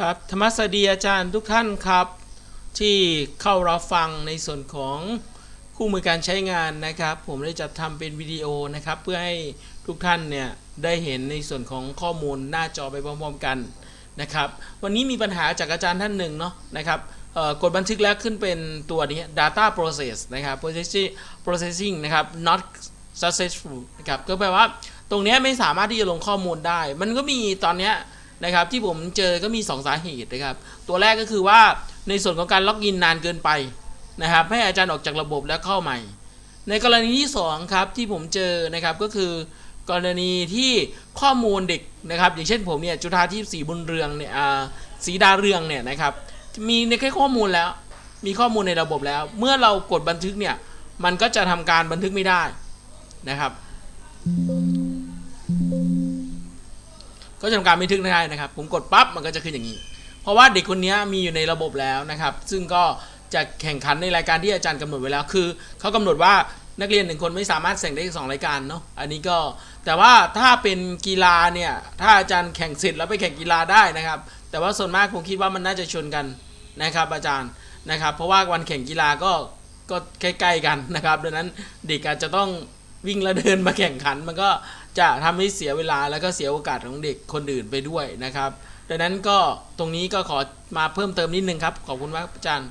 ครับธรรมสดีอาจารย์ทุกท่านครับ ที่เข้ารับฟังในส่วนของคู่มือการใช้งานนะครับ ผมได้จัดทำเป็นวิดีโอนะครับ เพื่อให้ทุกท่านเนี่ยได้เห็นในส่วนของข้อมูลหน้าจอไปพร้อมๆกันนะครับ วันนี้มีปัญหาจากอาจารย์ท่านหนึ่งเนาะนะครับกดบันทึกแล้วขึ้นเป็นตัวนี้ data process นะครับ processing processing นะครับ not successful นะครับก็แปลว่าตรงนี้ไม่สามารถที่จะลงข้อมูลได้ มันก็มีตอนเนี้ย นะครับที่ผมเจอก็มี 2 สาเหตุนะครับ ตัวแรกก็คือว่าในส่วนของการล็อกอินนานเกินไปนะครับ ให้อาจารย์ออกจากระบบแล้วเข้าใหม่ ในกรณีที่2ครับที่ผมเจอนะครับก็คือกรณีที่ข้อมูลเด็กนะครับ อย่างเช่นผมเนี่ยจุฬาที่สีบุญเรืองเนี่ยอ่าสีดาเรืองเนี่ยนะครับ มีในแค่ข้อมูลแล้ว มีข้อมูลในระบบแล้ว เมื่อเรากดบันทึกเนี่ยมันก็จะทำการบันทึกไม่ได้นะครับ ก็จะทำการบันทึกไม่ได้นะครับ ผมกดปั๊บมันก็จะขึ้นอย่างนี้ เพราะว่าเด็กคนนี้มีอยู่ในระบบแล้วนะครับ ซึ่งก็จะแข่งขันในรายการที่อาจารย์กำหนดไว้แล้ว คือเขากำหนดว่านักเรียนหนึ่งคนไม่สามารถแข่งได้สองรายการเนาะ อันนี้ก็แต่ว่าถ้าเป็นกีฬาเนี่ย ถ้าอาจารย์แข่งเสร็จแล้วไปแข่งกีฬาได้นะครับ แต่ว่าส่วนมากผมคิดว่ามันน่าจะชนกันนะครับ อาจารย์นะครับ เพราะว่าวันแข่งกีฬาก็ก็ใกล้ๆกันนะครับ ดังนั้นเด็กอาจจะต้องวิ่งและเดินมาแข่งขันมันก็ จะทำให้เสียเวลาแล้วก็เสียโอกาสของเด็กคนอื่นไปด้วยนะครับ ดังนั้นก็ตรงนี้ก็ขอมาเพิ่มเติมนิดนึงครับ ขอบคุณมากอาจารย์